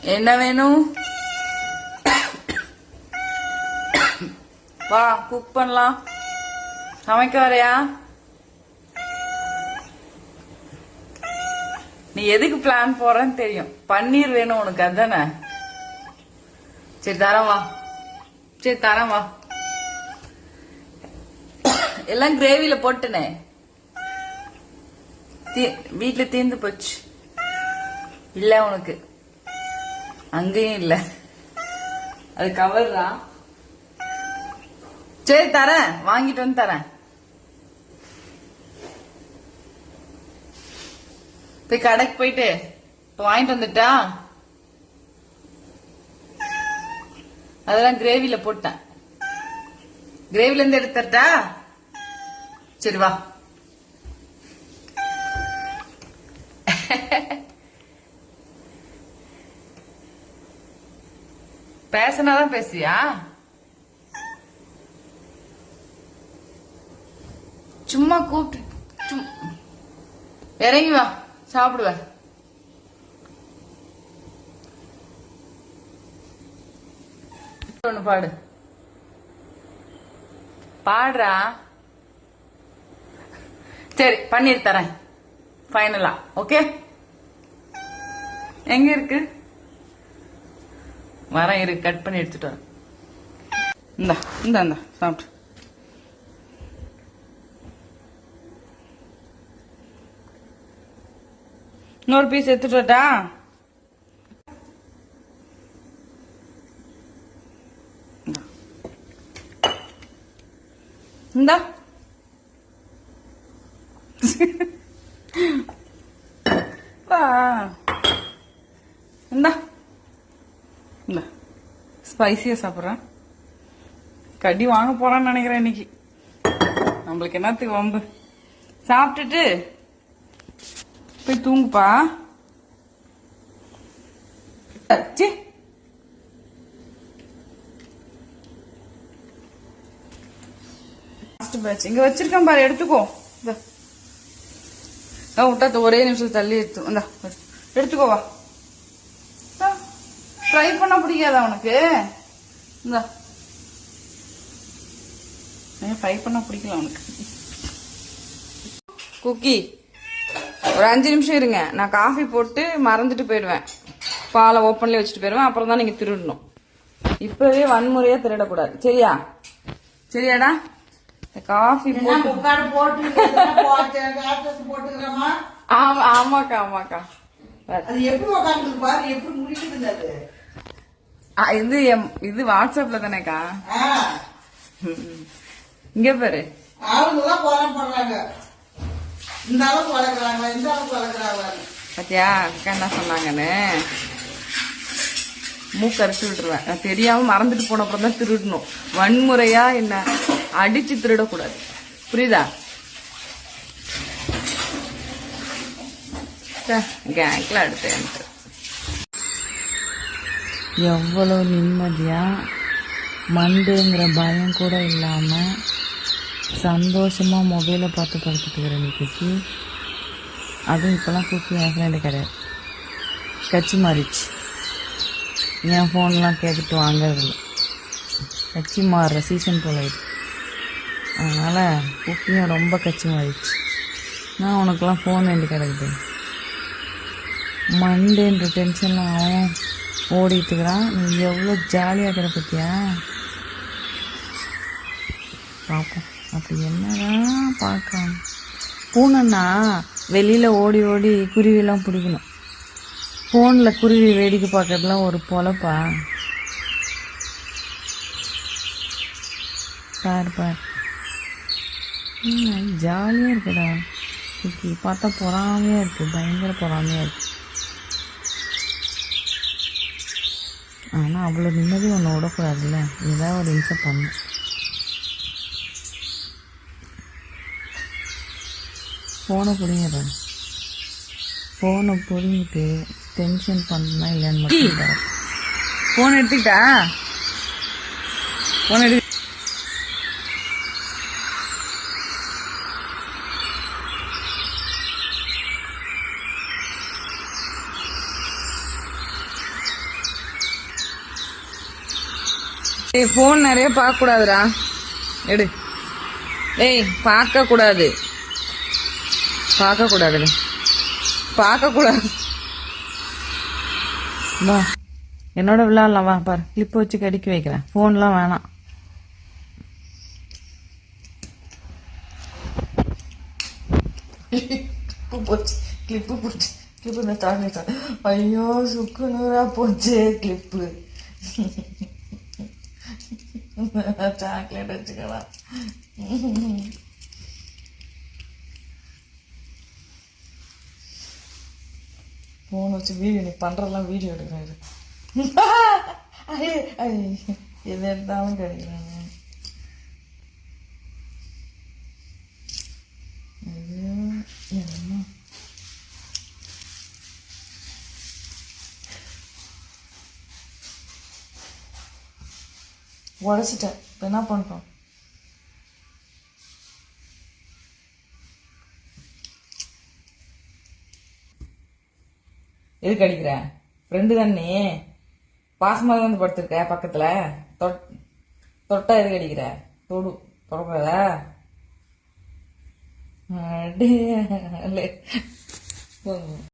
என்ன வேணும் வா குக் பண்ணலாம். சமைக்க வரையா நீ எதுக்கு பிளான் போறன்னு தெரியும். பன்னீர் வேணும் உனக்கு அதானே? சரி தரேன் வா. சரி தரேன் வா. எல்லாம் கிரேவில போட்டுனே. தீ- வீட்ல தீர்ந்து போச்சு. இல்ல உனக்கு. அங்கேயும் இல்ல. அது கவர்றா சரி தரேன். வாங்கிட்டு வந்து தரேன். போய் கடைக்கு போயிட்டு இப்போ வாங்கிட்டு வந்துட்டா? அதெல்லாம் கிரேவில போட்டேன். கிரேவில இருந்து எடுத்துட்டா? சரி வா. பேசினாதான் பேசுவியா? சும்மா கூப்பிட்டு சும்- இறங்கி வா. சாப்பிடுவ. ஒண்ணு பாடு. பாடுறா. சரி பண்ணிட்டு தரேன். ஃபைனலா ஓகே எங்க இருக்கு? வரேன் இரு கட் பண்ணி எடுத்துட்டு வரேன் இந்தா இந்தா இந்தா சாப்பிட்டு இன்னொரு பீஸ் எடுத்துட்டு வரட்டா இந்தா. இந்தா வா இந்தா இல்லை. ஸ்பைசியா சாப்பிட்றேன். கடி வாங்க போறான்னு நினைக்கிறேன் இன்னைக்கு. நம்மளுக்கு என்னத்துக்கு வம்பு? சாப்பிட்டுட்டு போய் தூங்குப்பா. ச்சீ. Last batch. இங்க வச்சிருக்கேன் பாரு எடுத்துக்கோ. இந்த நான் விட்டா ஒரே நிமிஷம் தள்ளி எடுத்து எடுத்துக்கோவா எடுத்துக்கோ வா. ஃப்ரை பண்ண பிடிக்காதா உனக்கு? இந்தா. ஃப்ரை பண்ண பிடிக்கல உனக்கு? குக்கி ஒரு அஞ்சு நிமிஷம் இருங்க. நான் காஃபி போட்டு மறந்துட்டு போயிடுவேன். பாலை ஓப்பன்லேயே வச்சுட்டு போயிடுவேன். அப்புறம் தான் நீங்கள் திருடணும். இப்பவே வன்முறையாக திருடக்கூடாது. சரியா? சரியாடா? காஃபி ஆமாக்கா ஆமாக்கா. அது எப்படி உட்காந்துருக்கு பாரு? எப்படி இது இது வாட்ஸ்அப்ல தானேக்கா. இங்க பாரு. அவங்க எல்லாம் போராட பண்றாங்க. இந்த அளவுக்கு வளர்க்குறாங்க இந்த அளவுக்கு வளர்க்குறாங்க. பாத்தியா அக்கா என்ன சொன்னாங்கன்னு? மூக்கு அரைச்சு விட்டுருவேன். நான் தெரியாம மறந்துட்டு போன அப்புறம் தான் திருடணும். வன்முறையா என்ன அடிச்சு திருடக்கூடாது. புரியுதா? கேங்க்ல அடுத்தேன் எவ்வளோ நிம்மதியாக மண்டுங்கிற பயம் கூட இல்லாமல் சந்தோஷமாக மொபைலை பார்த்து படுத்துக்கிறேன் நீ குக்கி அதுவும் இப்போலாம் குக்கி என் ஃப்ரெண்டு கிடையாது. கட்சி மாறிடுச்சு. என் ஃபோன்லாம் கேட்டுட்டு வாங்கறதில்ல. கட்சி மாறுற சீசன் போல இது. அதனால் குக்கியும் ரொம்ப கட்சி மாறிடுச்சு. நான் உனக்கெல்லாம் ஃபோன் வேண்டி கிடக்குது? மண்டேன்ற டென்ஷன்லாம் அவன் ஓடிட்டுக்கிறான் நீ எவ்வளோ ஜாலியாக இருக்கிற பற்றியா பார்ப்போம். அப்படி என்னதான் பார்க்கலாம். பூனைன்னா வெளியில் ஓடி ஓடி குருவிலாம் பிடிக்கணும். ஃபோனில் குருவி வேடிக்கை பார்க்கறதுலாம் ஒரு பொழப்பா? பார் பார். ஜாலியாக இருக்குடா. பார்த்தா பொறாமையாக இருக்குது பயங்கர பொறாமையாக இருக்குது ஆனால் அவ்வளோ நிம்மதி ஒன்று விடக்கூடாதுல்ல. ஏதாவது ஒரு இம்சை பண்ணும் ஃபோனை பிடிங்கிடுறேன் ஃபோனை பிடிங்கிட்டு டென்ஷன் பண்ணா இல்லைன்னு மட்டும் பாரு. போன் எடுத்துக்கிட்டா? போன் எடு ஏய் ஃபோன் நிறைய பார்க்கக்கூடாதுடா. எடு. டேய் பார்க்க கூடாது பார்க்கக்கூடாது. வா. என்னோட விளாட்லாம் வா பாரு. கிளிப்பு வச்சு கடிக்க வைக்கிறேன். ஃபோன்லாம் வேணாம். கிளிப்பு போச்சு. கிளிப்பு போச்சு. கிளிப்பு இந்த தாண்டி ஐயோ சுக்கு நூறா போச்சு. கிளிப்பு சாக்லேட் வச்சுக்கலாம். ஃபோன் வச்சு வீடியோ நீ பண்ணுறதெல்லாம் வீடியோ எடுக்கிறாரு எது எடுத்தாலும் கிடைக்கிறாங்க ஐயோ, என்ன? உடச்சிட்டேன். இப்போ என்ன பண்ணுறோம் எதுக்கு அடிக்கிற? ஃப்ரெண்டு தானே. பாசமாக வந்து படுத்துருக்க பக்கத்தில். தொட் தொட்டா எதுக்கு அடிக்கிற? தொடு தொடக்கூடாதா அடே,